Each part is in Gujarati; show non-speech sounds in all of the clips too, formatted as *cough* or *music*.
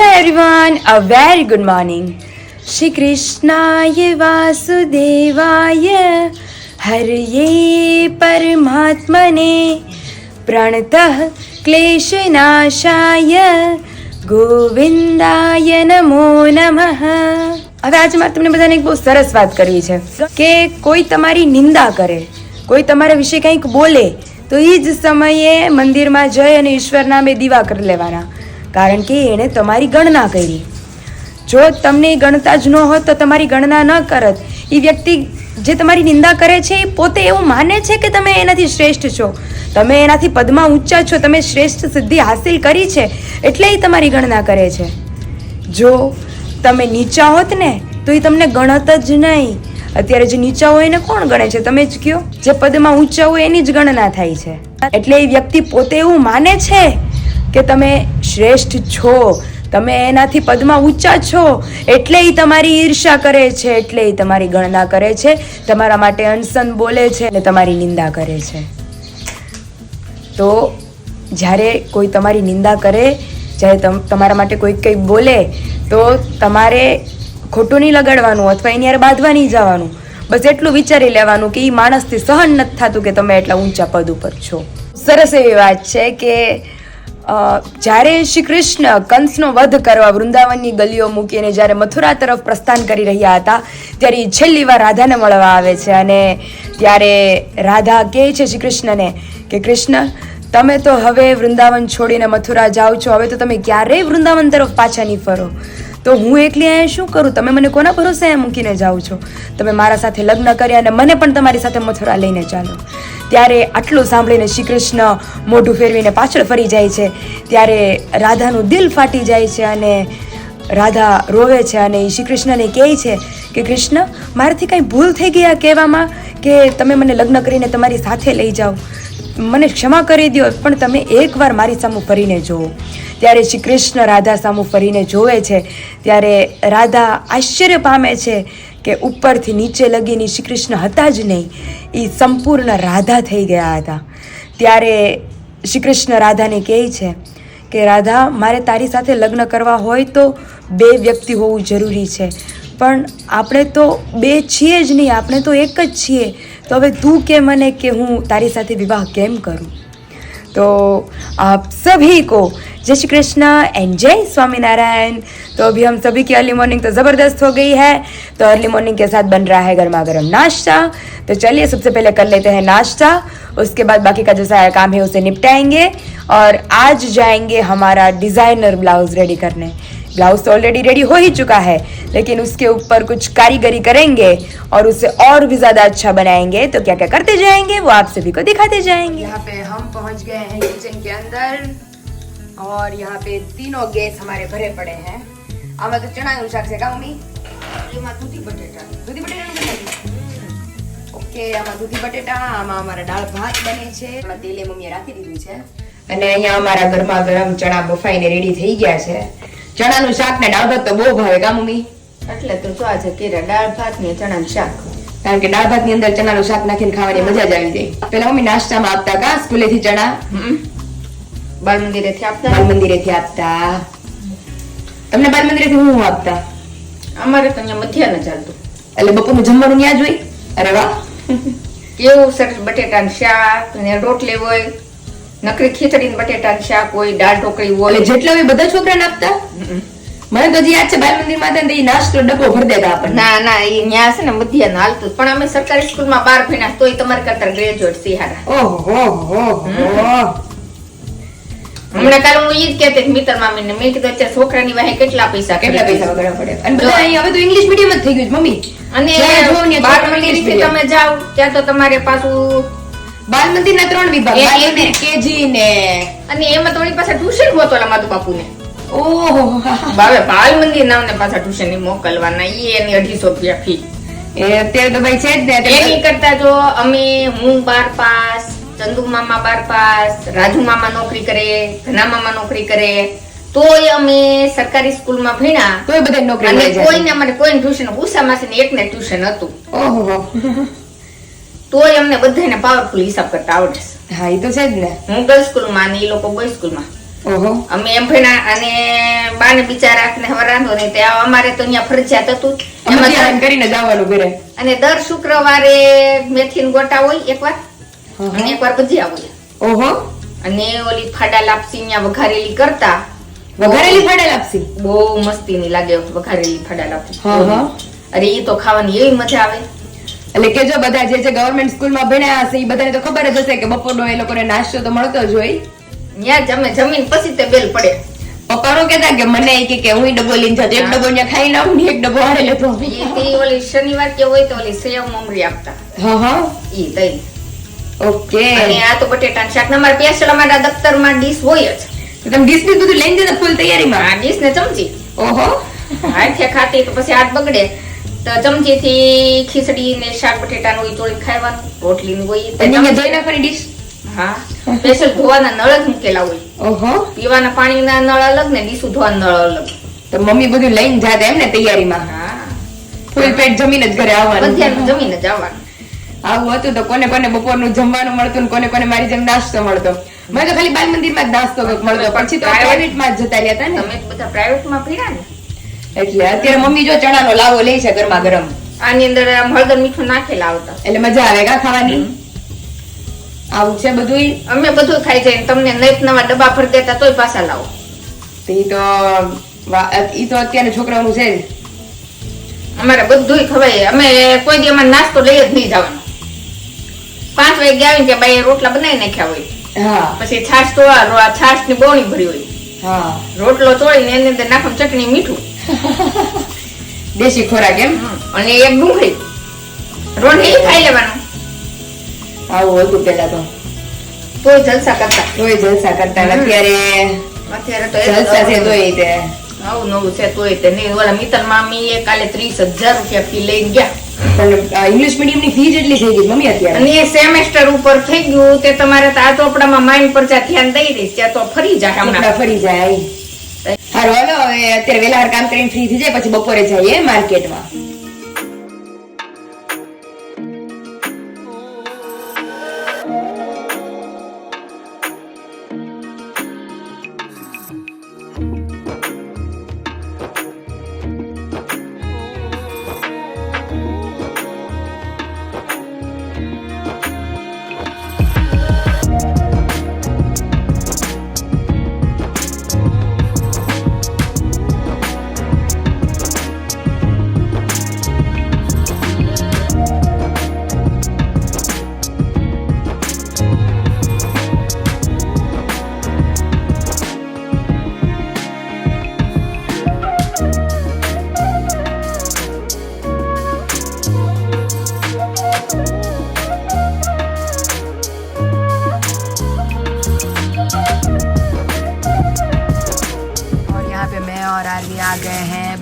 everyone, a very good morning. Shri Krishnaya Vasudevaya Harye Paramatmane Pranatah Kleshanashaya ગોવિંદાય નમો નમઃ હવે આજે મારે તમને બધાને એક બહુ સરસ વાત કરવી છે કે કોઈ તમારી નિંદા કરે કોઈ તમારા વિશે કંઈક બોલે તો એ જ સમયે મંદિરમાં જઈ અને ઈશ્વર નામે દીવા કરી લેવાના કારણ કે એણે તમારી ગણના કરી. જો તમને ગણતા જ ન હોત તો તમારી ગણના ન કરત. એ વ્યક્તિ જે તમારી નિંદા કરે છે એ પોતે એવું માને છે કે તમે એનાથી શ્રેષ્ઠ છો? તમે એનાથી પદમાં ઊંચા છો, તમે શ્રેષ્ઠ સિદ્ધિ હાસિલ કરી છે એટલે એ તમારી ગણના કરે છે. જો તમે નીચા હોત ને, તો એ તમને ગણત જ નહીં. અત્યારે જે નીચા હોય એને કોણ ગણે છે? તમે જ કયો? જે પદમાં ઊંચા હોય એની જ ગણના થાય છે. એટલે એ વ્યક્તિ પોતે એવું માને છે કે તમે શ્રેષ્ઠ છો, તમે એનાથી પદમાં ઊંચા છો, એટલે એ તમારી ઈર્ષા કરે છે, એટલે એ તમારી ગણના કરે છે, તમારા માટે અનસન બોલે છે અને તમારી નિંદા કરે છે. તો જ્યારે કોઈ તમારી નિંદા કરે, જ્યારે તમારા માટે કોઈ કંઈ બોલે, તો તમારે ખોટું નહીં લગાડવાનું અથવા એની યાર બાંધવા નહીં જવાનું. બસ એટલું વિચારી લેવાનું કે એ માણસથી સહન નથી થતું કે તમે એટલા ઊંચા પદ ઉપર છો. સરસ એવી વાત છે કે જ્યારે શ્રી કૃષ્ણ કંસનો વધ કરવા વૃંદાવનની ગલીઓ મૂકીને જ્યારે મથુરા તરફ પ્રસ્થાન કરી રહ્યા હતા, ત્યારે એ છેલ્લી વાર રાધાને મળવા આવે છે. અને ત્યારે રાધા કહે છે શ્રી કૃષ્ણને કે, કૃષ્ણ, તમે તો હવે વૃંદાવન છોડીને મથુરા જાઓ છો. હવે તો તમે ક્યારેય વૃંદાવન તરફ પાછા નહીં ફરો. તો હું એકલી અહીંયા શું કરું? તમે મને કોના ભરોસે અહીંયા મૂકીને જાઓ છો? તમે મારા સાથે લગ્ન કર્યા અને મને પણ તમારી સાથે મથુરા લઈને ચાલો. ત્યારે આટલું સાંભળીને શ્રી કૃષ્ણ મોઢું ફેરવીને પાછળ ફરી જાય છે. ત્યારે રાધાનું દિલ ફાટી જાય છે અને રાધા રોવે છે અને શ્રી કૃષ્ણને કહે છે કે, કૃષ્ણ, મારાથી કાંઈ ભૂલ થઈ ગયા કહેવામાં? કે તમે મને લગ્ન કરીને તમારી સાથે લઈ જાઓ? મને ક્ષમા કરી દો પણ તમે એકવાર મારી સામે ફરીને જુઓ. ત્યારે શ્રી કૃષ્ણ રાધા સામું ફરીને જોવે છે, ત્યારે રાધા આશ્ચર્ય પામે છે કે ઉપરથી નીચે લગીને શ્રી કૃષ્ણ હતા જ નહીં એ સંપૂર્ણ રાધા થઈ ગયા હતા. ત્યારે શ્રી કૃષ્ણ રાધાને કહે છે કે, રાધા, મારે તારી સાથે લગ્ન કરવા હોય તો બે વ્યક્તિ હોવું જરૂરી છે, પણ આપણે તો બે છીએ જ નહીં, આપણે તો એક જ છીએ. તો હવે તું કે મને કે હું તારી સાથે વિવાહ કેમ કરું? तो आप सभी को जय श्री कृष्ण एंड जय स्वामीनारायण। तो अभी हम सभी की अर्ली मॉर्निंग तो ज़बरदस्त हो गई है। तो अर्ली मॉर्निंग के साथ बन रहा है गर्मा गर्म नाश्ता। तो चलिए सबसे पहले कर लेते हैं नाश्ता। उसके बाद बाकी का जो सारा काम है उसे निपटाएँगे। और आज जाएँगे हमारा डिज़ाइनर ब्लाउज रेडी करने। ब्लाउज तो ऑलरेडी रेडी हो ही चुका है लेकिन उसके ऊपर कुछ कारीगरी करेंगे और उसे और भी ज्यादा अच्छा बनाएंगे तो क्या क्या करते जाएंगे वो आप सभी को दिखाते जाएंगे यहाँ पे हम पहुंच गए हैं किचन के अंदर और यहाँ पे तीनों गैस हमारे भरे पड़े हैं આમાં તો ચણાનું શાક છે કા મમ્મી એમાં દૂધી બટેટા દૂધી બટેટાનું બનાવ્યું ઓકે આમાં દૂધી બટેટા આમાં અમારા દાળ ભાત બને છે એમાં તેલે મમ્મીએ રાખી દીધું છે અને અહીંયા અમારા ગરમા ગરમ ચણા બફાઈને રેડી થઈ ગયા છે ચણાનું શાક ને દાળ ભાત તો બહુ ભાવે કા મમ્મી? એટલે તો જો આજે કેરા દાળ ભાત ને ચણાનું શાક. કારણ કે દાળ ભાતની અંદર ચણાનું શાક નાખીને ખાવાની મજા જ આવી જાય. પેલા મમ્મી નાસ્તામાં આપતા કા સ્કૂલેથી ચણા? બાળ મંદિરેથી આપતા? બાલ મંદિરેથી આપતા. તમને બાળ મંદિરેથી હું હું આપતા? અમારે તો અહીંયા મધ્યાહન ચાલતું એટલે બપોરનું જમવાનું ત્યાં જ હોય? અરે વાહ. *laughs* કેવું સરસ બટેટાનું શાક ને રોટલી હોય? નકરી ખીચડી બટેટા શાક હોય દાળ ઢોકળી હોય જેટલા હોય બધા છોકરાને આપતા? મને તો જે યાદ છે બાલ મંદિરમાં હતા એ નાસ્તો ડબ્બો ભરી દેતા આપણને. ના ના એ ન્યા છે ને મધ્યાહન હાલતું પણ અમે સરકારી સ્કૂલમાં બાર ભણ્યા તોય તમારે કરતા ગ્રેજ્યુએટ સિહારા ઓહો હો હો હમણાં કાલે હું ઈ જ કહેતી મિત્ર મામીને. મેં કીધું અત્યારે છોકરાની વાહે કેટલા પૈસા કેટલા પૈસા? વગર પડે? અને બધા અહીં હવે તો ઇંગ્લિશ મીડિયમ જ થઈ ગયું મમ્મી. અને બાર ને medium. તમે જાઓ ત્યાં તો તમારે પાછું બાલ મંદિરના ત્રણ વિભાગ કેજી ને અને એમાં તમારી પાસે ટ્યુશન હોતો માધુ બાપુ ને ઓહો હવે બાલ મંદિર નામને પાછા ટ્યુશનની મોકલવાના. ઈ એની અઢીસો રૂપિયા ફી. એ અત્યારે તો ભાઈ છે જ ને એની કરતા જો અમે હું બાર પાસ ચંદુ મામા બાર પાસ રાજુ મામા નોકરી કરે ઘના મામા નોકરી કરે તોય અમે સરકારી સ્કૂલમાં ભણ્યા. તોય બધા નોકરી અને કોઈને અમારે કોઈને ટ્યુશન ઉષા માસી એકને ટ્યુશન હતું. ઓહો. તોય અમને બધાને પાવરફુલ હિસાબ કરતા આવડે. છે હા એ તો છે જ ને. હું ગર્લ્સ સ્કૂલમાં ને એ લોકો બોય સ્કૂલમાં ઓહો. અમે એમ ભણ્યા અને બાને બિચારાને હવે રાંધો નહીં ત્યાં અમારે તો અહીંયા ફરજિયાત હતું એમાં કરીને જવાનું ઘરે. અને દર શુક્રવારે મેથીન ગોટા હોય એકવાર અને એકવાર ભજીયા હોય. ઓહો. અને ઓલી ફાડા લાપસી અહીંયા વઘારેલી કરતા. વઘારેલી ફાડા લાપસી? બહુ મસ્તીની લાગે વઘારેલી ફાડા લાપસી. અરે એ તો ખાવાની એવી મજા આવે. એટલે કે જો બધા જે છે ગવર્મેન્ટ સ્કૂલમાં ભણ્યા હશે એ બધાને તો ખબર જ હશે કે બપોરનો એ લોકોને નાસ્તો તો મળતો જ હોય. ત્યાં જમે જમીન પછી તે બેલ પડે. પપ્પા નું કહેતા કે મને કે કે હું ડબ્બો લઈને જતો એક ડબ્બો ત્યાં ખાઈ લઉં ને એક ડબ્બો હારે લેતો. ઈ ઓલી શનિવાર કે હોય તો ઓલી સેવ મમરી આપતા. હા હા. ઈ તઈ ઓકે. અને આ તો બટેટા શાક અમારે સ્પેશિયલ અમારા દફતરમાં ડીશ હોય જ. તમે ડીશ બધું લઈને જતા ફૂલ તૈયારીમાં? આ ડીશ ને ચમચી ઓહો. હાથે ખાતી તો પછી હાથ બગડે. તો ચમચી થી ખીચડી ને શાક બટેટાનું ઈ ચોળી ખાવાનું રોટલી નું હોય ઈ. તે અને અહીંયા ચમચી. ધોઈ ડીશ હા. સ્પેશિયલ ધોવાના નળ જ મૂકેલા હોય. ઓહો. પીવાના પાણીના નળ અલગ ને ડીશ ધોવાના નળ અલગ. તો મમ્મી બધું લઈને જાતે એમ ને તૈયારીમાં? હા. ફૂલ પેટ જમીને જ ઘરે આવવાનું. મધ્યાહન જમીને આવવાનું. આવું હતું તો કોને કોને બપોરનું જમવાનું મળતું ને કોને કોને મારી જેમ નાસ્તો મળતો. મને તો ખાલી બાલ મંદિરમાં જ નાસ્તો મળતો. પછી તો પ્રાઇવેટમાં જ જતા રહ્યા હતા ને. તમે બધા પ્રાઇવેટમાં પીડા ને? એટલે અત્યારે મમ્મી જો ચણાનો લાવો લે છે ગરમા ગરમ. આની અંદર આમ હળદર મીઠું નાખેલા આવતા એટલે મજા આવે કા ખાવાની? આવું છે બધું અમે બધું ખાઈ જાય તમને નઈત નવા ડબ્બા ભરી દેતા તોય પાછા લાવો. ઈ તો ઈ તો અત્યારે છોકરાઓનું છે અમારે બધુંય ખવાય. અમે કોઈ દી અમારે નાસ્તો લઈ જ નહીં જવાનો. પાંચ વાગે આવી કે બાઈ રોટલા બનાવી નાખ્યા હોય. હા. પછી છાશ તો છાશની બોણી ભરી હોય. હા. રોટલો તોડીને એની અંદર નાખો ચટણી મીઠું. *laughs* દેશી ખોરાક એમ? અને એક ડુંગળી. રોટલી ખાઈ લેવાનું. આવું હતું પેલા તો. તોય જલસા કરતા. તોય જલસા કરતા. અત્યારે અત્યારે તો જલસા છે તોય તે. નવું નવું છે તોય તે. નહીં ઓલા મિત્ર મામી એ કાલે ત્રીસ હજાર રૂપિયા ફી લઈને ગયા. પણ ઇંગ્લિશ મીડિયમની ફી જેટલી થઈ ગઈ મમ્મી અત્યારે. અને એ સેમેસ્ટર ઉપર થઈ ગયું. તે તમારે તો આ ચોપડામાં માઇન્ડ પર ધ્યાન દઈ દઈશ ત્યાં તો ફરી જાય હમણાં. ફરી જાય. હારું હાલો હવે અત્યારે વેલા કામ કરીને ફ્રી થઈ જાય પછી બપોરે જઈએ માર્કેટમાં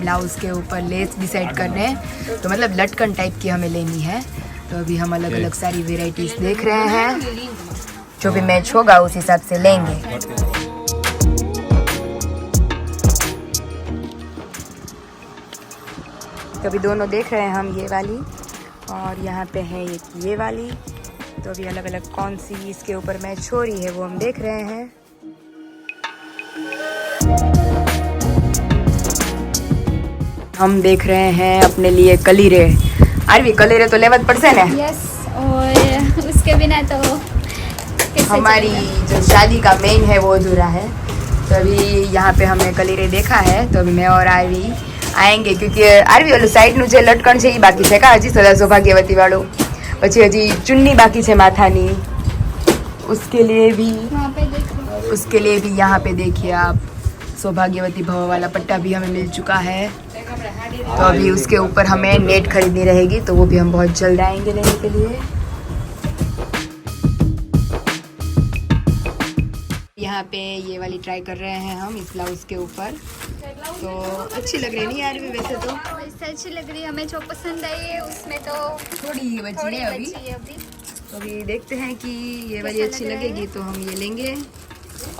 ब्लाउज के ऊपर लेस डिसाइड करने तो मतलब लटकन टाइप की हमें लेनी है। तो अभी हम अलग अलग सारी वेराइटीज देख रहे हैं। जो भी मैच होगा उस हिसाब से लेंगे। तो अभी दोनों देख रहे हैं हम ये वाली। और यहाँ पे है एक ये वाली। तो अभी अलग अलग कौन सी इसके ऊपर मैच हो रही है वो हम देख रहे हैं। हम देख रहे हैं अपने लिए कलीरे। આરવી कलीरे तो लेवत पड़ से और उसके बिना तो हमारी जो शादी का मेन है वो अधूरा है। तो अभी यहाँ पे हमने कलीरे देखा है तो अभी मैं और आरवी આએંગે ક્યુકે આરવી ઓલું સાઈડનું लटकन से ही बाकी है છે हजी सदा सौभाग्यवती वालों पची हजी चुन्नी बाकी है माथा नी उसके लिए भी उसके लिए भी यहाँ पे देखिए आप सौभाग्यवती भवा वाला पट्टा भी हमें मिल चुका है तो अभी उसके ऊपर हमें नेट खरीदनी रहेगी तो वो भी हम बहुत जल्द आएँगे लेने के लिए। यहाँ पे ये वाली ट्राई कर रहे हैं हम इस ब्लाउज के ऊपर। तो अच्छी लग रही नहीं यार भी वैसे तो? इससे अच्छी लग रही है हमें जो पसंद आई है उसमें तो थोड़ी ही बची है अभी। बची है अभी। तो अभी देखते हैं कि ये वाली अच्छी लगेगी तो हम ये लेंगे।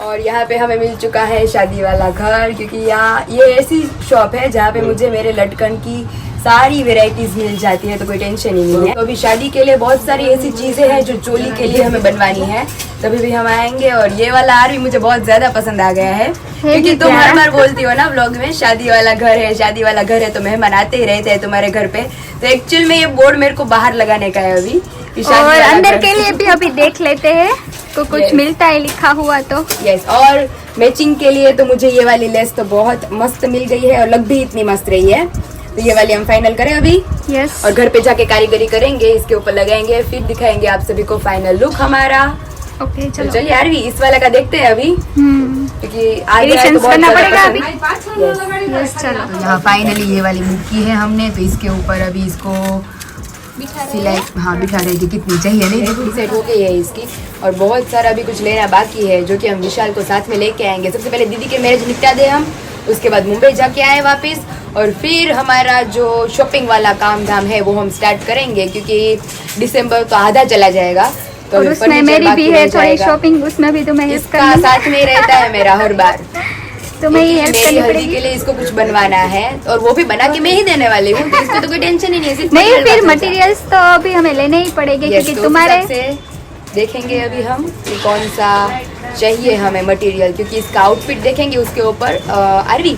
और यहाँ पे हमें मिल चुका है शादी वाला घर क्योंकि यहाँ ये ऐसी शॉप है जहाँ पे मुझे मेरे लटकन की सारी वेराइटीज मिल जाती है तो कोई टेंशन ही नहीं है। तो अभी शादी के लिए बहुत सारी ऐसी चीज़ें हैं जो चोली के लिए हमें बनवानी है। तभी भी हम आएँगे और ये वाला आरवी मुझे बहुत ज़्यादा पसंद आ गया है। क्योंकि तुम हर बार बोलती हो ना ब्लॉग में शादी वाला घर है शादी वाला घर है तो मेहमान आते ही रहते हैं तुम्हारे घर पे। तो एक्चुअल में ये बोर्ड मेरे को बाहर लगाने का है अभी। और अंदर के लिए भी अभी देख लेते हैं को कुछ Yes. मिलता है लिखा हुआ तो। यस और मैचिंग के लिए तो मुझे ये वाली लेस तो बहुत मस्त मिल गई है और लग भी इतनी मस्त रही है। तो ये वाली हम फाइनल करें अभी। यस और घर पे जाके कारीगरी करेंगे इसके ऊपर लगाएँगे फिर दिखाएँगे आप सभी को फाइनल लुक हमारा। ओके तो चलो। चलिए आरवी इस वाला का देखते हैं अभी। हम्म। क्योंकि आ गया Editions तो करना पड़ेगा अभी। यस चलो। तो यहाँ फाइनली ये वाली बुक की है हमने तो इसके ऊपर अभी इसको सिलाई हाँ। बिठा रहे थे कितनी चाहिए नहीं सेट हो गई है इसकी। और बहुत सारा अभी कुछ लेना बाकी है जो कि हम विशाल को साथ में लेके आएँगे। सबसे पहले दीदी के मैरिज निपटा दे हम उसके बाद मुंबई जाके आए वापस और फिर हमारा जो शॉपिंग वाला काम धाम है वो हम स्टार्ट करेंगे क्योंकि दिसंबर तो आधा चला जाएगा तो और उसमें मेरी भी है थोड़ी शॉपिंग उसमें भी तुम्हें हेल्प इसका साथ में रहता है मेरा हर बार। *laughs* तो मैं ये हेल्प करनी पड़ेगी। के लिए इसको कुछ बनवाना है और वो भी बना के मैं ही देने वाली हूँ तो इसको तो कोई टेंशन ही नहीं है नहीं फिर मटेरियल्स तो अभी हमें लेने ही पड़ेंगे क्योंकि तो तुम्हारे देखेंगे अभी हम कि कौन सा चाहिए हमें मटेरियल क्योंकि इसका आउटफिट देखेंगे उसके ऊपर अरवी आरवी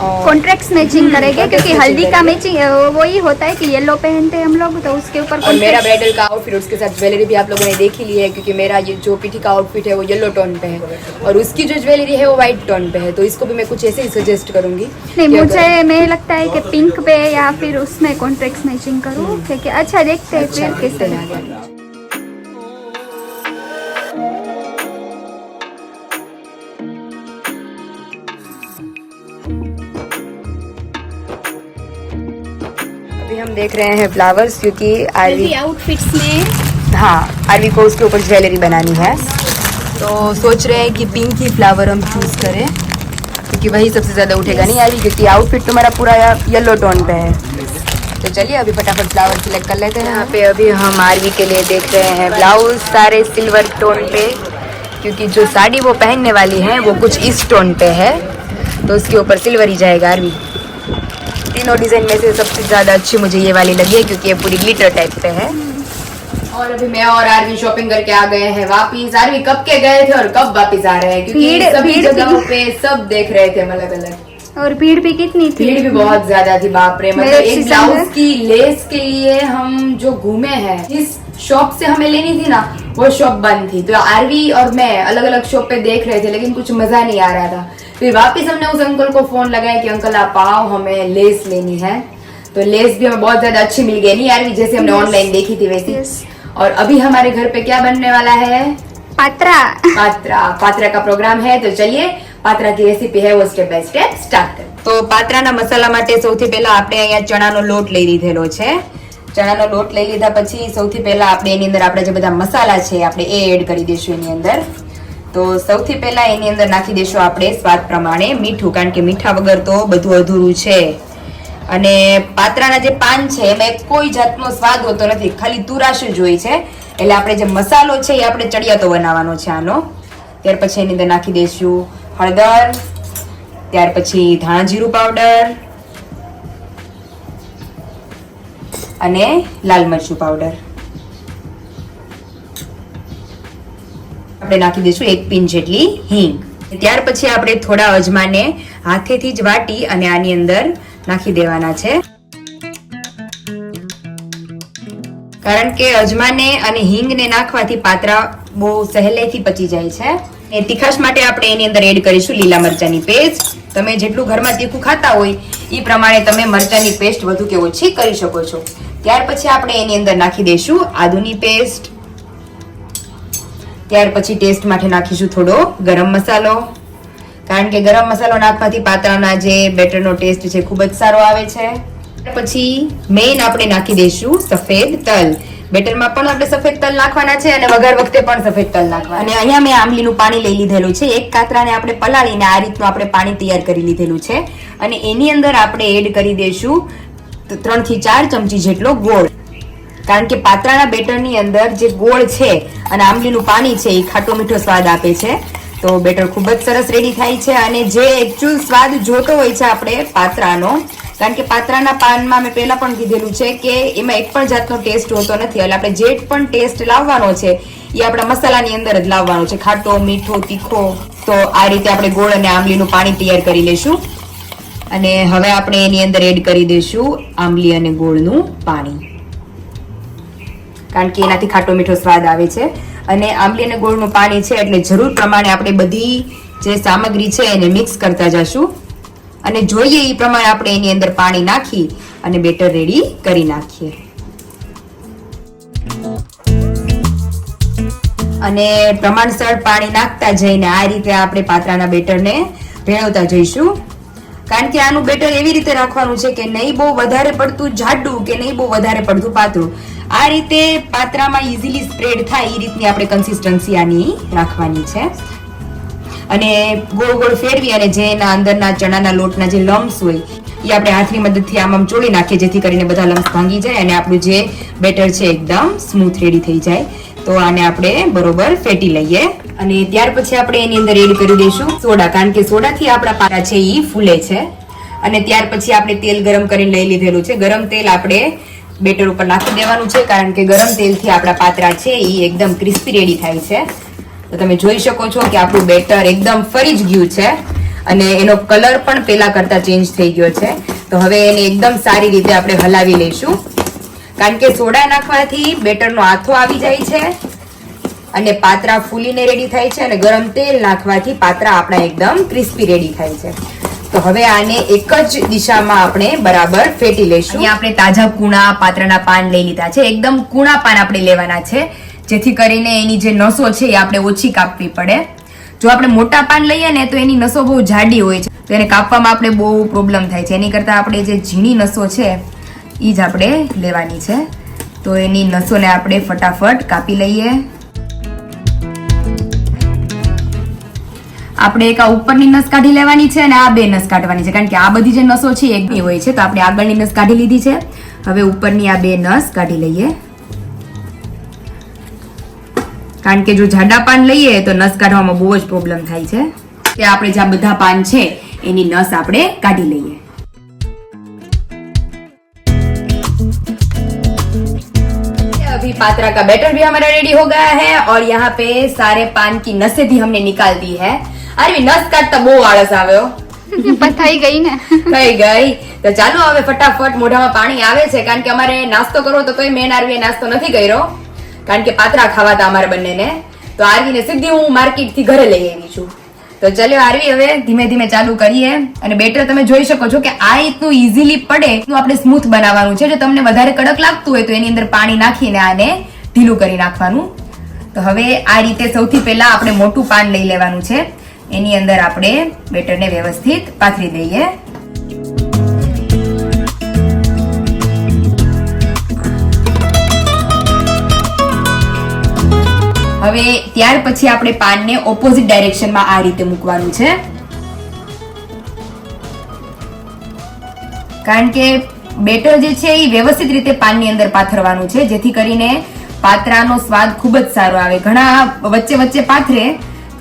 कॉन्ट्रैक्ट्स मैचिंग हम्म, करेंगे क्योंकि हल्दी का। मैचिंग वही होता है कि येलो पहनते हैं हम लोग तो उसके ऊपर और मेरा ब्राइडल का आउटफिट उसके साथ ज्वेलरी भी आप लोगों ने देख ही ली है क्योंकि मेरा ये जो पीठी का आउटफिट है वो येलो टोन पे है। और उसकी जो ज्वेलरी है वो व्हाइट टोन पे है। तो इसको भी मैं कुछ ऐसे ही सजेस्ट करूँगी नहीं मुझे मैं लगता है कि पिंक पे या फिर उसमें कॉन्ट्रैक्ट मैचिंग करूँ क्योंकि अच्छा देखते हैं अच्छा फिर कैसे देख रहे हैं फ्लावर्स क्योंकि आरवी आउटफिट्स में हाँ आरवी को उसके ऊपर ज्वेलरी बनानी है। तो सोच रहे हैं कि पिंक ही फ्लावर हम चूज़ करें क्योंकि वही सबसे ज़्यादा उठेगा। नहीं आरवी क्योंकि आउटफिट तुम्हारा पूरा येलो टोन पे है। तो चलिए अभी फटाफट फ्लावर सिलेक्ट कर लेते हैं। यहाँ पे अभी हम आरवी के लिए देख रहे हैं ब्लाउज सारे सिल्वर टोन पे क्योंकि जो साड़ी वो पहनने वाली है वो कुछ इस टोन पे है। तो उसके ऊपर सिल्वर ही जाएगा आरवी। तीनों डिज़ाइन में से सबसे ज़्यादा अच्छी मुझे ये वाली लगी है क्योंकि ये पूरी ग्लिटर टाइप पे है। और अभी मैं और आरवी शॉपिंग करके आ गए हैं वापिस। आरवी कब के गए थे और कब वापिस आ रहे हैं? क्योंकि सभी जगहों पे सब देख रहे थे हम अलग अलग और भीड़ भी कितनी थी? भीड़ भी बहुत ज़्यादा थी बाप रे। मतलब एक ब्लाउज की लेस के लिए हम जो घूमे हैं जिस शॉप से हमें लेनी थी ना वो शॉप बंद थी। तो आरवी और मैं अलग अलग शॉप पे देख रहे थे लेकिन कुछ मज़ा नहीं आ रहा था। फिर वापस हमने उस अंकल को फोन लगाया कि अंकल आप आओ हमें लेस लेनी है तो लेस भी हमें बहुत ज्यादा अच्छी मिल गई नहीं आरवी जैसे हमने Yes. ऑनलाइन देखी थी वैसी Yes. और अभी हमारे घर पे क्या बनने वाला है पात्रा પાત્રા પાત્રા का પ્રોગ્રામ है तो चलिए પાત્રા की રેસીપી है वो સ્ટેપ બાય સ્ટેપ સ્ટાર્ટ કરીએ તો પાત્રાના મસાલા માટે સૌથી પહેલા આપણે અહીંયા ચણાનો લોટ લઈ લીધેલો છે ચણાનો લોટ લઈ લીધા પછી સૌથી પહેલા આપણે એની અંદર આપણે જે બધા મસાલા છે આપણે એ એડ કરી દઈશું એની અંદર તો સૌથી પહેલા એની અંદર નાખી દઈશું આપણે સ્વાદ પ્રમાણે મીઠું, કારણ કે મીઠા વગર તો બધું અધૂરું છે. અને પાત્રાના જે પાન છે, એમાં કોઈ જાતનો સ્વાદ હોતો નથી. ખાલી તુરાશ જ હોય છે. એટલે આપણે જે મસાલો છે, એ આપણે ચડિયાતો બનાવવાનો છે આનો. ત્યાર પછી એની અંદર નાખી દઈશું હળદર, ત્યાર પછી ધાણા જીરું પાવડર અને લાલ મરચું પાવડર. આપણે નાખી દઈશું એક પિન જેટલી હિંગ. ત્યાર પછી આપણે થોડા અજમાને હાથેથી જ વાટી અને આની અંદર નાખી દેવાના છે. કારણ કે અજમાને અને હિંગને નાખવાથી પાત્રા બહુ સહેલેથી પચી જાય છે. એ તીખાશ માટે આપણે એની અંદર એડ કરીશું લીલા મરચાની પેસ્ટ. તમે જેટલું ઘરમાં તીખું ખાતા હોય એ પ્રમાણે તમે મરચાની પેસ્ટ વધુ કે ઓછી કરી શકો છો. ત્યાર પછી આપણે એની અંદર નાખી દઈશું આદુની પેસ્ટ. ત્યાર પછી ટેસ્ટ માટે નાખીશું થોડો ગરમ મસાલો. કારણ કે ગરમ મસાલો નાખવાથી પાત્રાના જે બેટરનો ટેસ્ટ છે ખૂબ જ સારો આવે છે. પછી મેઇન આપણે નાખી દઈશું સફેદ તલ. બેટરમાં પણ આપણે સફેદ તલ નાખવાના છે અને વઘાર વખતે પણ સફેદ તલ નાખવા અને અહીંયા મેં આંબલીનું પાણી લઈ લીધેલું છે. એક કાતરાને આપણે પલાળીને આ રીતનું આપણે પાણી તૈયાર કરી લીધેલું છે. અને એની અંદર આપણે એડ કરી દઈશું ત્રણથી ચાર ચમચી જેટલો ગોળ. કારણ કે પાત્રાના બેટરની અંદર જે ગોળ છે અને આંબલીનું પાણી છે, એ ખાટો મીઠો સ્વાદ આપે છે. તો બેટર ખૂબ જ સરસ રેડી થાય છે અને જે એકચ્યુઅલ સ્વાદ જોતો હોય છે આપણે પાત્રાનો, કારણ કે પાત્રાના પાનમાં મેં પહેલાં પણ કીધેલું છે કે એમાં એક પણ જાતનો ટેસ્ટ હોતો નથી. એટલે આપણે જે પણ ટેસ્ટ લાવવાનો છે, એ આપણા મસાલાની અંદર જ લાવવાનો છે. ખાટો, મીઠો, તીખો, તો આ રીતે આપણે ગોળ અને આંબલીનું પાણી તૈયાર કરી લેશું અને હવે આપણે એની અંદર એડ કરી દઈશું આંબલી અને ગોળનું પાણી. કારણ કે એનાથી ખાટો મીઠો સ્વાદ આવે છે. અને આંબલી અને ગોળનું પાણી છે એટલે જરૂર પ્રમાણે આપણે બધી જે સામગ્રી છે એને મિક્સ કરતા જશું. અને જોઈએ એ પ્રમાણે આપણે એની અંદર પાણી નાખી અને બેટર રેડી કરી નાખીએ. અને પ્રમાણસર પાણી નાખતા જઈને આ રીતે આપણે પાત્રાના બેટરને ભેળવતા જઈશું. કારણ કે આનું બેટર એવી રીતે રાખવાનું છે કે નહીં બહુ વધારે પડતું જાડું કે નહીં બહુ વધારે પડતું પાતળું. આ રીતે પાત્રામાં ઇઝીલી સ્પ્રેડ થાય એ રીતની આપણે કન્સિસ્ટન્સી આની રાખવાની છે. અને ગોળ ગોળ ફેરવી અને જે એના અંદરના ચણાના લોટના જે લમ્સ હોય એ આપણે હાથની મદદથી આમ આમ ચોળી નાખીએ, જેથી કરીને બધા લમ્સ ભાંગી જાય અને આપણું જે બેટર છે એકદમ સ્મૂથ રેડી થઈ જાય. તો આને આપણે બરોબર ફેટી લઈએ. અને ત્યાર પછી આપણે એની અંદર એડ કરી દઈશું સોડા, કારણ કે સોડાથી આપણા પારા છે એ ફૂલે છે. અને ત્યાર પછી આપણે તેલ ગરમ કરીને લઈ લીધેલું છે. ગરમ તેલ આપણે બેટર ઉપર નાખી દેવાનું છે, કારણ કે ગરમ તેલથી આપણા પાત્રા છે, એ એકદમ ક્રિસ્પી રેડી થાય છે. તો તમે જોઈ શકો છો કે આપણું બેટર એકદમ ફરી જ ગયું છે અને એનો કલર પણ પહેલાં કરતાં ચેન્જ થઈ ગયો છે. તો હવે એને એકદમ સારી રીતે આપણે હલાવી લઈશું. કારણ કે સોડા નાખવાથી બેટરનો આથો આવી જાય છે અને પાત્રા ફૂલીને રેડી થાય છે અને ગરમ તેલ નાખવાથી પાત્રા આપણા એકદમ ક્રિસ્પી રેડી થાય છે. તો હવે આને એક જ દિશામાં આપણે બરાબર ફેટી લઈશું. અહીંયા આપણે તાજા કુણા પાત્રના પાન લઈ લીધા છે. એકદમ કુણા પાન આપણે લેવાના છે. જેથી કરીને એની જે નસો છે એ આપણે ઓછી કાપવી પડે. જો આપણે મોટા પાન લઈએ ને, તો એની નસો બહુ જાડી હોય છે. તો એને કાપવામાં આપણે બહુ પ્રોબ્લેમ થાય છે. એની કરતાં આપણે જે ઝીણી નસો છે એ જ આપણે લેવાની છે. તો એની નસોને આપણે ફટાફટ કાપી લઈએ. આપણે એક આ ઉપરની નસ કાઢી લેવાની છે અને આ બે નસ કાઢવાની છે કારણ કે આ બધી જે નસો છે એ એકની હોય છે તો આપણે આગળની નસ કાઢી લીધી છે હવે ઉપરની આ બે નસ કાઢી લઈએ કારણ કે જો જાડા પાન લઈએ તો નસ કાઢવામાં બહુ જ પ્રોબ્લેમ થાય છે કે આપણે જે આ બધા પાન છે એની નસ આપણે કાઢી લઈએ अभी पात्रा का बैटर भी हमारा रेडी हो गया है और यहाँ पे सारे पान की नसें भी हमने निकाल दी है આરવી નસ કાઢતા બહુ આળસ આવ્યો *laughs* થઈ ગઈ ને. થઈ ગઈ. તો ચાલો હવે ફટાફટ મોઢામાં પાણી આવે છે. કારણ કે અમારે નાસ્તો કરવો તો તોય મેન આરવીએ નાસ્તો નથી કર્યો. કારણ કે પાતરા ખાવા હતા અમારે બંનેને. તો આરવીને સીધી હું માર્કેટથી ઘરે લઈ આવી છું. તો ચાલો આરવી હવે ધીમે ધીમે ચાલુ કરીએ. અને બેટર તમે જોઈ શકો છો કે આ રીતનું ઇઝીલી પડે તો આપણે સ્મૂથ બનાવવાનું છે. જો તમને વધારે કડક લાગતું હોય તો એની અંદર પાણી નાખીને આને ઢીલું કરી નાખવાનું. તો હવે આ રીતે સૌથી પહેલા આપણે મોટું પાન લઈ લેવાનું છે. એની અંદર આપણે બેટરને વ્યવસ્થિત પાથરી દઈએ. હવે ત્યાર પછી આપણે પાનને ઓપોઝિટ ડાયરેક્શનમાં આ રીતે મૂકવાનું છે. કારણ કે બેટર જે છે એ વ્યવસ્થિત રીતે પાનની અંદર પાથરવાનું છે, જેથી કરીને પાત્રાનો સ્વાદ ખૂબ જ સારો આવે. ઘણા વચ્ચે વચ્ચે પાથરે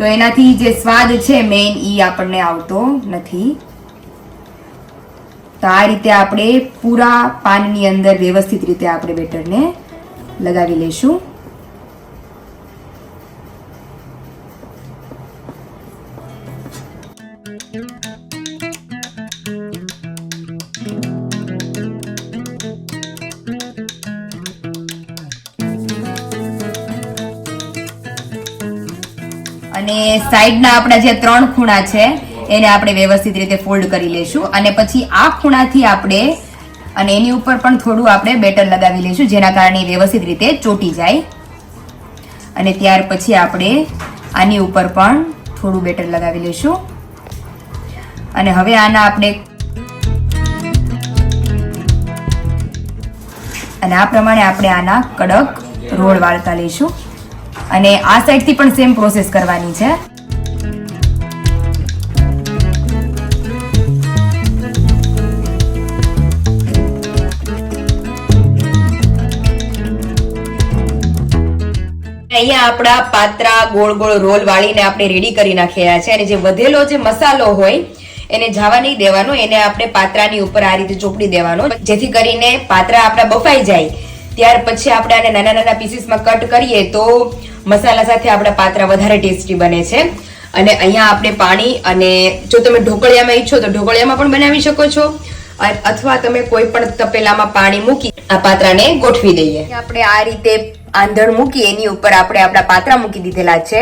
તો એનાથી જે સ્વાદ છે મેઇન ઈ આપણને આવતો નથી. તો આ રીતે આપણે પૂરા પાનની અંદર વ્યવસ્થિત રીતે આપણે બેટરને લગાવી લઈશું સાઈડના આપણા જે ત્રણ ખૂણા છે, એને આપણે વ્યવસ્થિત રીતે ફોલ્ડ કરી લેશું અને પછી આ ખૂણાથી આપણે અને એની ઉપર પણ થોડું આપણે બેટર લગાવી લઈશું, જેના કારણે વ્યવસ્થિત રીતે ચોટી જાય. અને ત્યાર પછી આપણે આની ઉપર પણ થોડું બેટર લગાવી લઈશું. અને હવે આના આપણે અને આ પ્રમાણે આપણે આના કડક રોળ વાળતા લઈશું. અને આ સાઈડથી પણ સેમ પ્રોસેસ કરવાની છે. અહીંયા આપણા પાત્રા, ગોળ ગોળ રોલ વાળીને આપણે રેડી કરી નાખ્યા છે. અને જે વધેલો જે મસાલો હોય, એને જવા નહીં દેવાનો, એને આપણે પાત્રાની ઉપર આ રીતે ચોપડી દેવાનો. જેથી કરીને પાત્રા આપણા બફાઈ જાય. ત્યાર પછી આપણે આને નાના નાના પીસીસમાં કટ કરીએ તો મસાલા સાથે આપણા પાત્રા વધારે ટેસ્ટી બને છે. અને અહીંયા આપણે પાણી અને જો તમે ઢોકળિયામાં ઈચ્છો તો ઢોકળિયામાં પણ બનાવી શકો છો. અથવા તમે કોઈ પણ તપેલામાં પાણી મૂકી આ પાત્રાને ગોઠવી દઈએ. આપણે આ રીતે આંધણ મૂકી એની ઉપર આપણે આપણા પાત્રા મૂકી દીધેલા છે.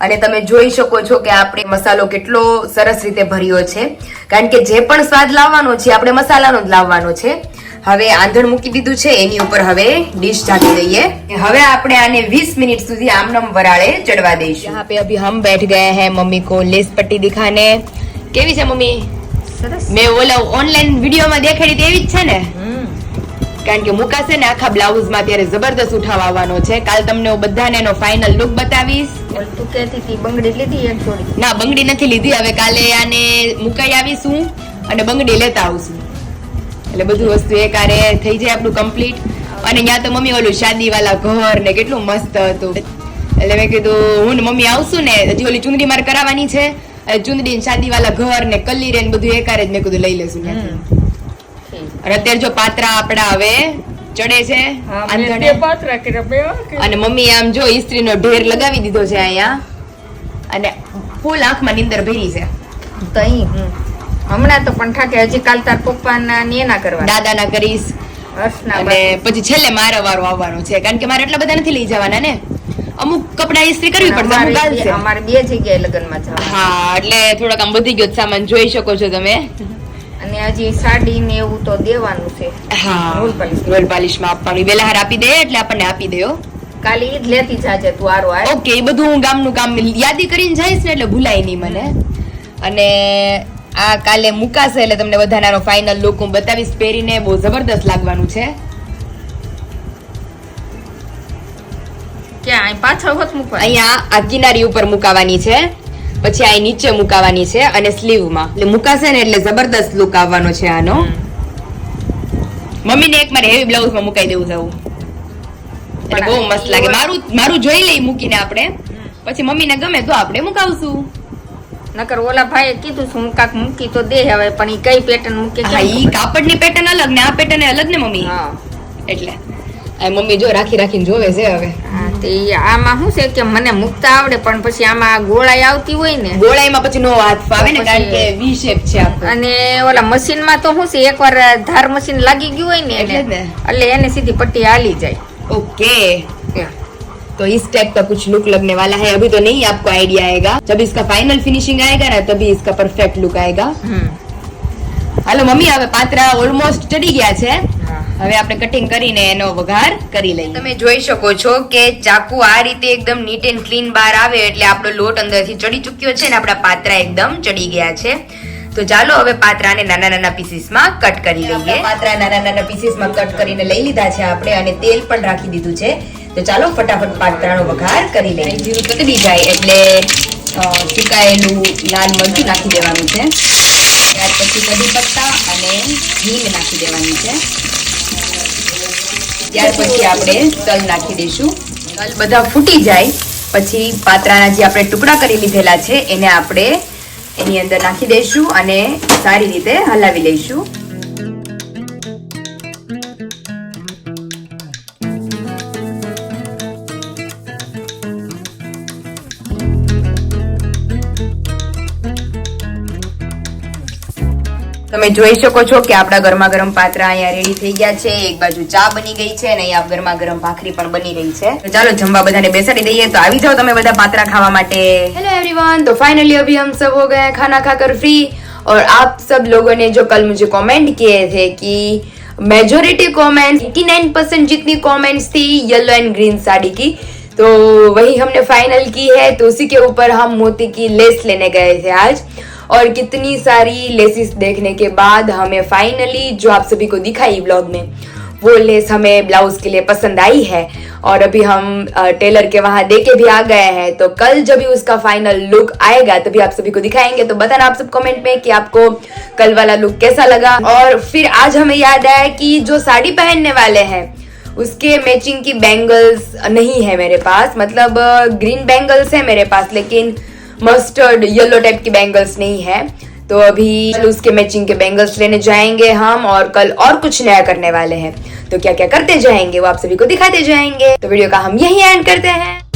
અને તમે જોઈ શકો છો કે આપણે મસાલો કેટલો સરસ રીતે ભર્યો છે. કારણ કે જે પણ સ્વાદ લાવવાનો છે આપણે મસાલાનો જ લાવવાનો છે. હવે આંધણ મૂકી દીધું છે એની ઉપર હવે ડીશ ઢાંકી દઈએ. હવે આપણે આને 20 મિનિટ સુધી આમનમ વરાળે ચડવા દઈશું. યહાં પે અભી હમ બેઠ ગયે હે મમ્મી કો લેસ પટ્ટી દિખાને. કેવી છે મમ્મી? સરસ. મેં ઓલા ઓનલાઈન વિડીયોમાં દેખાડી તેવી જ છે ને? કારણ કે મુકાશે ને આખા બ્લાઉઝમાં ત્યારે જબરદસ્ત ઉઠાવ આવવાનો છે. કાલ તમને હું બધાને એનો ફાઇનલ લુક બતાવીશ. તું કહેતી હતી બંગડી લીધી એક જોડી. ના બંગડી નથી લીધી. હવે કાલે આને મુકાઈ આવીશું અને બંગડી લેતા આવશું. એટલે બધું વસ્તુ એકારે થઈ જાય આપણું કમ્પ્લીટ અને ત્યાં તો મમ્મી ઓલું શાદી વાલા ઘર ને કેટલું મસ્ત હતું. એટલે મેં કીધું હું ને મમ્મી આવશું ને હજી ઓલી ચુંદડી મારે કરાવવાની છે. ચુંદડી ને શાદી વાલા ઘર ને કલ્લી ને બધું એકારે જ મેં કીધું લઈ લેશું. અને અત્યારે જો પાત્રા આપડા હવે ચડે છે અને મમ્મી આમ જો ઇસ્ત્રીનો ઢેર લગાવી દીધો છે અહીંયા. અને ફૂલ આંખમાં નીંદર ભેરી છે. તઈ હમણાં તો પણ થાકે હજી કાલ તાર પપ્પાના ને એના કરવા દાદાના કરીશ. અને પછી છેલ્લે મારા વારો આવવાનો છે કારણ કે મારે એટલા બધા નથી લઈ જવાના ને. અમુક કપડા ઇસ્ત્રી કરવી પડશે અમુક અમારે હાલશે. અમારે બે જગ્યાએ લગ્નમાં જવાનું. હા એટલે થોડોક આમ વધી ગયો સામાન જોઈ શકો છો તમે. અને હજી સાડી ને એવું તો દેવાનું છે. હા. રોલ પાલિશમાં આપવાનું. વેલા હાર આપી દે એટલે આપણને આપી દેયો કાલે ઈ જ લેતી જાજે તું આરો આય. ઓકે એ બધું હું ગામનું કામ યાદી કરીને જઈશ ને એટલે ભૂલાય નહીં મને. અને આ કાલે મુકાશે એટલે તમને બધાનાનો ફાઇનલ લુક હું બતાવીશ. પહેરીને બહુ જબરદસ્ત લાગવાનું છે. ક્યાં પાછળ હોત મૂકવા અહીંયા આ કિનારી ઉપર મુકાવાની છે. પછી આ નીચે મુકાવાની છે અને સ્લીવમાં. એટલે મુકાશે ને એટલે જબરદસ્ત લુક આવવાનો છે આનો. મમ્મીને એક મારે હેવી બ્લાઉઝમાં મુકાઈ દેવું જવું એટલે બહુ મસ્ત લાગે. મારું મારું જોઈ લઈ મૂકીને આપણે. પછી મમ્મીને ગમે તો આપણે મુકાવશું. નકર ઓલા ભાઈએ કીધું છું હું કાક મૂકી તો દે હવે પણ ઈ કઈ પેટર્ન મૂકે હા ઈ કાપડની પેટર્ન અલગ ને આ પેટર્ન અલગ ને મમ્મી. હા. એટલે. આ મમ્મી જો રાખી રાખીને જોવે છે હવે. તે ઈ આમાં શું છે કે મને મૂકતા આવડે પણ પછી આમાં ગોળાઈ આવતી હોય ને ગોળાઈમાં પછી નો હાથ ફાવે ને કારણ કે વી શેપ છે આખું અને ઓલા મશીન માં તો શું છે એકવાર ધાર મશીન લાગી ગયું હોય ને એટલે જ ને. એટલે એને સીધી પટ્ટી હાલી જાય ओके तो इस टाइप का कुछ लुक लगने वाला है अभी तो नहीं आपको आइडिया आएगा जब इसका फाइनल फिनिशिंग आएगा ना तभी इसका परफेक्ट लुक आएगा હમ. હાલો મમ્મી હવે પાત્રા ઓલમોસ્ટ ચડી ગયા છે હા. હવે આપણે કટિંગ કરીને એનો વઘાર કરી લઈએ. તમે જોઈ શકો છો કે ચાકુ આ રીતે એકદમ નીટ એન્ડ ક્લીન બહાર આવે એટલે આપણો લોટ અંદરથી ચડી ચૂક્યો છે ને આપણા પાત્રા એકદમ ચડી ગયા છે. તો ચાલો હવે પાત્રાને નાના નાના પીસીસમાં કટ કરી લઈએ. પાત્રા નાના નાના પીસીસમાં કટ કરીને લઈ લીધા છે આપણે અને તેલ પણ રાખી દીધું છે. તો ચાલો ફટાફટ પાત્રાનો વઘાર કરી લઈએ. જીરું તતડી જાય એટલે સુકાયેલું લાલ મરચું નાખી દેવાનું છે. ત્યાર પછી કઢી પત્તા અને હિંગ નાખી દેવાની છે. ત્યાર પછી આપણે તલ નાખી દઈશું. તલ બધા ફૂટી જાય. પછી પાત્રાના જે આપણે ટુકડા કરી લીધેલા છે, એને આપણે એની અંદર નાખી દઈશું અને સારી રીતે હલાવી લઈશું. તમે જોઈ શકો છો કે આપણા ગરમા ગરમ પાત્રા અહીંયા રેડી થઈ ગયા છે એક બાજુ ચા બની ગઈ છે અને અહીંયા ગરમા ગરમ ભાખરી પણ બની રહી છે તો ચાલો જમવા બધાને બેસાડી દઈએ તો આવી જાઓ તમે બધા પાત્રા ખાવા માટે हेलो एवरीवन तो फाइनली अभी हम सब हो गए हैं खाना खाकर फ्री और आप सब लोगों ने जो कल मुझे कमेंट किए थे कि मेजोरिटी कमेंट्स 89 परसेंट जितनी कमेंट्स थी येलो एंड ग्रीन साड़ी की तो वही हमने फाइनल की है तो उसी के ऊपर हम मोती की लेस लेने गए थे आज और कितनी सारी लेसिस देखने के बाद हमें फाइनली जो आप सभी को दिखाई ब्लॉग में, वो लेस हमें ब्लाउज के लिए पसंद आई है। और अभी हम टेलर के वहाँ दे के भी आ गए हैं तो कल जब भी उसका फाइनल लुक आएगा, तभी आप सभी को दिखाएँगे। तो बताना आप सब कमेंट में कि आपको कल वाला लुक कैसा लगा। और फिर आज हमें याद आया कि जो साड़ी पहनने वाले हैं, उसके मैचिंग की बैंगल्स नहीं है मेरे पास। मतलब ग्रीन बैंगल्स है मेरे पास, लेकिन मस्टर्ड येलो टाइप की बैंगल्स नहीं है। तो अभी उसके मैचिंग के बैंगल्स लेने जाएँगे हम और कल और कुछ नया करने वाले हैं। तो क्या क्या करते जाएँगे वो आप सभी को दिखाते जाएँगे। तो वीडियो का हम यही एंड करते हैं।